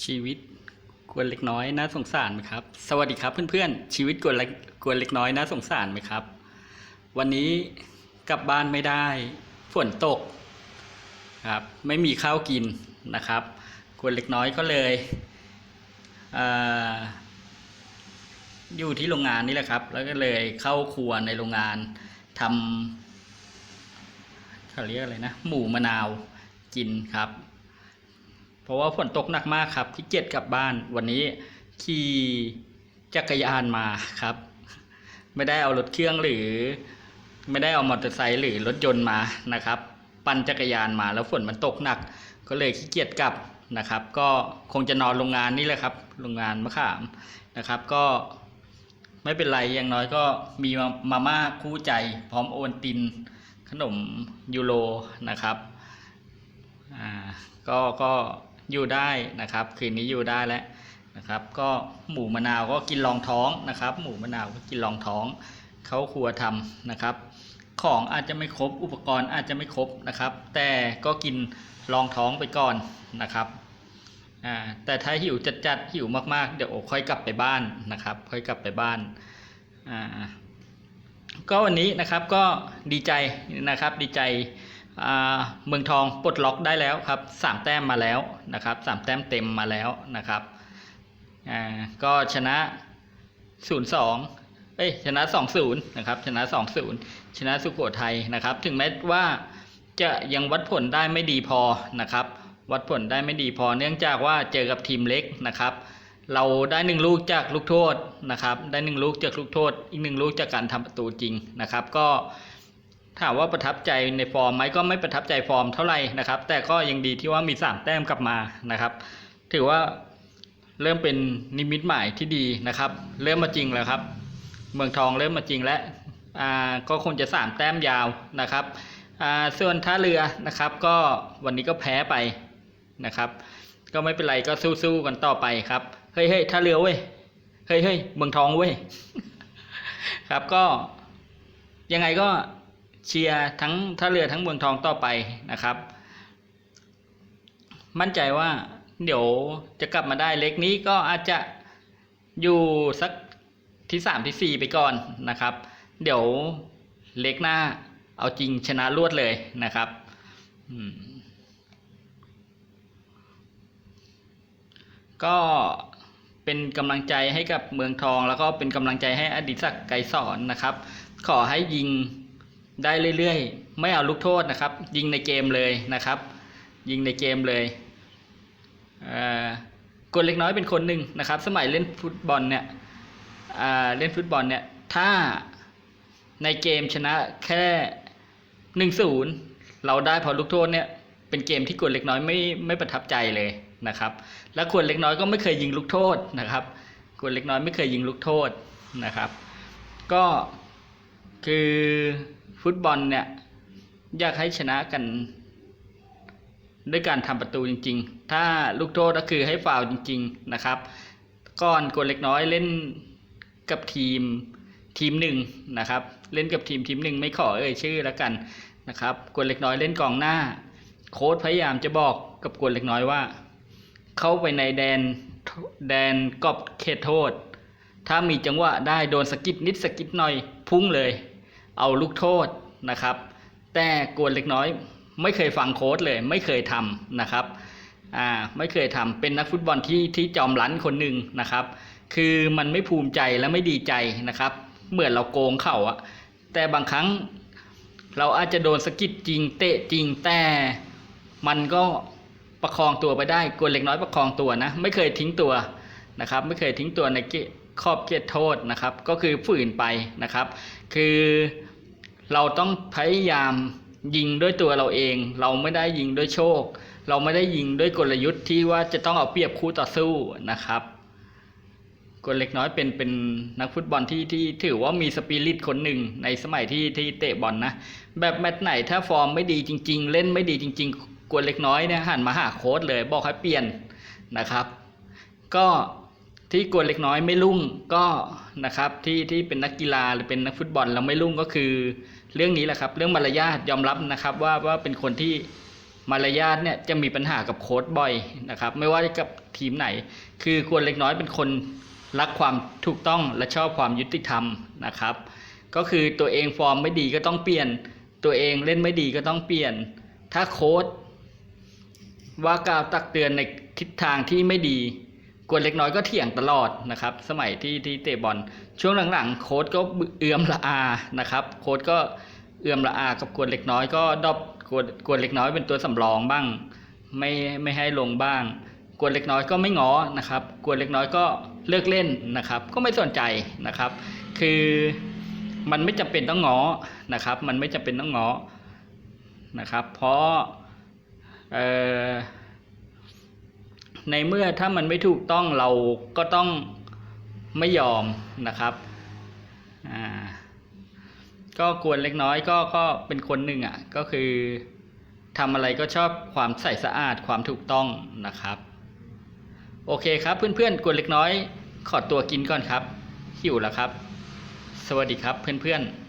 ชีวิตกวนเล็กน้อยน่าสงสารไหมครับ สวัสดีครับเพื่อนๆ ชีวิตกวนเล็กกวนเล็กน้อยน่าสงสารไหมครับ วันนี้กลับบ้านไม่ได้ฝนตกครับไม่มีข้าวกินนะครับกวนเล็กน้อยก็เลยเอ่ออยู่ที่โรงงานนี่แหละครับ แล้วก็เลยเข้าครัวในโรงงานทำเขาเรียกอะไรนะ หมูมะนาวกินครับ เพราะว่าฝนตกหนักมากครับขี้เกียจกลับบ้านวันนี้ขี่จักรยานมาครับ ไม่ได้เอารถเครื่องหรือ ไม่ได้เอามอเตอร์ไซค์หรือรถยนต์มานะครับ ปั่นจักรยานมาแล้วฝนมันตกหนัก ก็เลยขี้เกียจกลับนะครับ ก็คงจะนอนโรงงานนี่แหละครับโรงงานมะขามนะครับ ก็ไม่เป็นไรอย่างน้อยก็มีมามาม่าคู่ใจ พร้อมโอนตินขนมยูโรนะครับอ่าก็ก็ อยู่ได้นะครับ คืนนี้อยู่ได้แล้วนะครับ ก็หมูมะนาวก็กินรองท้องนะครับ หมูมะนาวก็กินรองท้องเขาครัวทำนะครับ ของอาจจะไม่ครบอุปกรณ์อาจจะไม่ครบนะครับ แต่ก็กินรองท้องไปก่อนนะครับอ่าแต่ถ้าหิวจัดๆหิวมากๆ เดี๋ยวค่อยกลับไปบ้านนะครับ ค่อยกลับไปบ้านอ่าก็วันนี้นะครับก็ดีใจนะครับดีใจ เมืองทองปลดล็อกได้แล้วครับสามแต้มมาแล้วนะครับสามแต้มเต็มมาแล้วนะครับก็ชนะศูนย์สองเอ้ยชนะสองศูนย์นะครับชนะสองศูนย์ชนะสุโขทัยนะครับ ถึงแม้ว่าจะยังวัดผลได้ไม่ดีพอนะครับ วัดผลได้ไม่ดีพอ เนื่องจากว่าเจอกับทีมเล็กนะครับ เราได้หนึ่งลูกจากลูกโทษนะครับ ได้หนึ่งลูกจากลูกโทษ อีกหนึ่งลูกจากการทำประตูจริงนะครับ ก็ ถามว่าประทับใจในฟอร์มไหมก็ไม่ประทับใจฟอร์มเท่าไหร่นะครับ แต่ก็ยังดีที่ว่ามีสามแต้มกลับมานะครับ ถือว่าเริ่มเป็นนิมิตหมายที่ดีนะครับ เริ่มมาจริงแล้วครับ เมืองทองเริ่มมาจริงแล้วอ่าก็คงจะสามแต้มยาวนะครับอ่าส่วนท่าเรือนะครับ ก็วันนี้ก็แพ้ไปนะครับ ก็ไม่เป็นไรก็สู้ๆกันต่อไปครับเฮ้ยเฮ้ยท่าเรือเว้ยเฮ้ยเฮ้ยเมืองทองเว้ยครับก็ยังไงก็ เชียร์ทั้งท่าเรือทั้งเมืองทองต่อไปนะครับ มั่นใจว่าเดี๋ยวจะกลับมาได้เล็กนี้ก็อาจจะอยู่สักที่สามที่สี่ไปก่อนนะครับ เดี๋ยวเล็กหน้าเอาจริงชนะรวดเลยนะครับก็เป็นกำลังใจให้กับเมืองทอง แล้วก็เป็นกำลังใจให้อดิศักดิ์ไกรสอนนะครับ ขอให้ยิง ได้เรื่อยๆ ไม่เอาลูกโทษนะครับ ยิงในเกมเลยนะครับ ยิงในเกมเลยเอ่อกนเล็กน้อยเป็นคนหนึ่งนะครับ สมัยเล่นฟุตบอลเนี่ยเล่นฟุตบอลเนี่ยถ้าในเกมชนะแค่หนึ่งศูนย์เราได้พอลูกโทษเนี่ยเป็นเกมที่กวนเล็กน้อยไม่ไม่ประทับใจเลยนะครับ และควรเล็กน้อยก็ไม่เคยยิงลูกโทษนะครับควรเล็กน้อยไม่เคยยิงลูกโทษนะครับ ก็คือ ฟุตบอลเนี่ยอยากให้ชนะกัน ด้วยการทำประตูจริง ๆ ถ้าลูกโทษก็คือให้ฟาวจริง ๆนะครับก่อนกวนเล็กน้อยเล่นกับทีมทีมหนึ่งนะครับ เล่นกับทีมทีมหนึ่งไม่ขอเอ่ยชื่อแล้วกันนะครับกวนเล็กน้อยเล่นกองหน้า โค้ชพยายามจะบอกกับกวนเล็กน้อยว่า เข้าไปในแดนแดนกอบเขตโทษ ถ้ามีจังหวะได้โดนสกิดนิดสกิดหน่อยพุ่งเลย เอาลูกโทษนะครับ แต่กวนเล็กน้อยไม่เคยฟังโค้ชเลย ไม่เคยทำนะครับอ่าไม่เคยทำเป็นนักฟุตบอลที่ที่จอมรั้นคนหนึ่งนะครับ คือมันไม่ภูมิใจและไม่ดีใจนะครับ เหมือนเราโกงเขาอะแต่บางครั้งเราอาจจะโดนสกิดจริงเตะจริงแต่มันก็ประคองตัวไปได้กวนเล็กน้อยประคองตัวนะ ไม่เคยทิ้งตัวนะครับ ไม่เคยทิ้งตัวใน ขอบเขตโทษนะครับ ก็คือฝืนไปนะครับ คือเราต้องพยายามยิงด้วยตัวเราเอง เราไม่ได้ยิงด้วยโชค เราไม่ได้ยิงด้วยกลยุทธ์ที่ว่าจะต้องเอาเปรียบคู่ต่อสู้นะครับกวนเล็กน้อยเป็นเป็นนักฟุตบอลที่ที่ถือว่ามีสปิริตคนหนึ่งในสมัยที่ที่เตะบอลนะแบบแมตช์ไหนถ้าฟอร์มไม่ดีจริง ๆ เล่นไม่ดีจริง ๆกวนเล็กน้อยเนี่ยหันมาหาโค้ชเลยบอกให้เปลี่ยนนะครับ ก็ ที่กวนเล็กน้อยไม่รุ่งก็นะครับที่ที่เป็นนักกีฬาหรือเป็นนักฟุตบอลเราไม่รุ่งก็คือ เรื่องนี้แหละครับ เรื่องมารยาทยอมรับนะครับว่าว่าเป็นคนที่มารยาทเนี่ยจะมีปัญหากับโค้ดบ่อยนะครับ ไม่ว่ากับทีมไหน คือควรเล็กน้อยเป็นคนรักความถูกต้องและชอบความยุติธรรมนะครับ ก็คือตัวเองฟอร์มไม่ดีก็ต้องเปลี่ยน ตัวเองเล่นไม่ดีก็ต้องเปลี่ยน ถ้าโค้ดว่ากล่าวตักเตือนในทิศทางที่ไม่ดี กวนเล็กน้อยก็เถียงตลอดนะครับ สมัยที่ที่เตะบอลช่วงหลังๆ โค้ดก็เอื้อมละอานะครับ โค้ดก็เอื้อมละอากับกวนเล็กน้อยก็ดอปกวนกวนเล็กน้อยเป็นตัวสำรองบ้าง ไม่ไม่ให้ลงบ้าง กวนเล็กน้อยก็ไม่ง้อนะครับ กวนเล็กน้อยก็เลิกเล่นนะครับ ก็ไม่สนใจนะครับ คือมันไม่จำเป็นต้องง้อนะครับ มันไม่จำเป็นต้องง้อนะครับ เพราะเอ่อ ในเมื่อถ้ามันไม่ถูกต้องเราก็ต้องไม่ยอมนะครับอ่าก็กวนเล็กน้อยก็ก็เป็นคนหนึ่งอะก็คือทำอะไรก็ชอบความใส่สะอาดความถูกต้องนะครับ โอเคครับเพื่อนๆกวนเล็กน้อย ขอตัวกินก่อนครับหิวแล้วครับ สวัสดีครับเพื่อนๆ